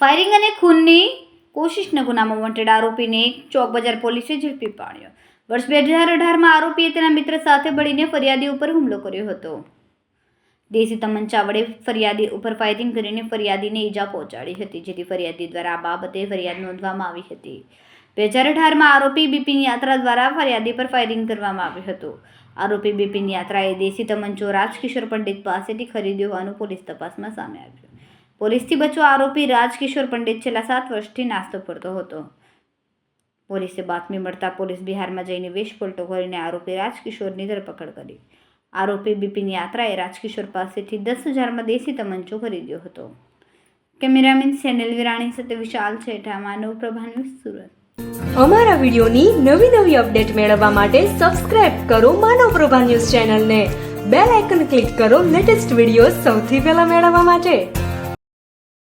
Firing અને ખૂનની કોશિશના ગુનામાં wanted આરોપીને ચોક બજાર પોલીસે ઝડપી પાડ્યો. વર્ષ બે હજાર અઢારમાં આરોપીએ તેના મિત્ર સાથે મળીને ફરિયાદી ઉપર હુમલો કર્યો હતો. દેશી તમંચા વડે ફરિયાદી ઉપર ફાયરિંગ કરીને ફરિયાદીને ઈજા પહોંચાડી હતી, જેથી ફરિયાદી દ્વારા આ બાબતે ફરિયાદ નોંધવામાં આવી હતી. બે હજાર અઢારમાં આરોપી બિપિન યાત્રા દ્વારા ફરિયાદી પર ફાયરિંગ કરવામાં આવ્યું હતું. આરોપી બિપિન યાત્રાએ દેશી તમંચો રાજકિશોર પંડિત પાસેથી ખરીદ્યો હોવાનું પોલીસ તપાસમાં સામે આવ્યું. પોલીસથી બચવા આરોપી રાજકિશોર પંડિત છેલ્લા સાત વર્ષથી નાસ્તો ફરતો હતો. પોલીસે બાતમી મળતા પોલીસ બિહારમાં જઈને વેશ પલટો કરીને આરોપી રાજકિશોરની ધરપકડ કરી. આરોપી બિપિન યાત્રાએ રાજકિશોર પાસેથી દસ હજારમાં દેશી તમંચો ખરીદ્યો હતો. કેમેરામેન સેનેલ વિરાણી સાથે વિશાલ છેઠા, માનવ પ્રભાની સુરત. અમારા વિડીયોની નવી નવી અપડેટ મેળવવા માટે સબસ્ક્રાઇબ કરો માનવ પ્રભા ન્યૂઝ ચેનલને. બેલ આઇકન ક્લિક કરો લેટેસ્ટ વીડિયો સૌથી પહેલા મેળવવા માટે.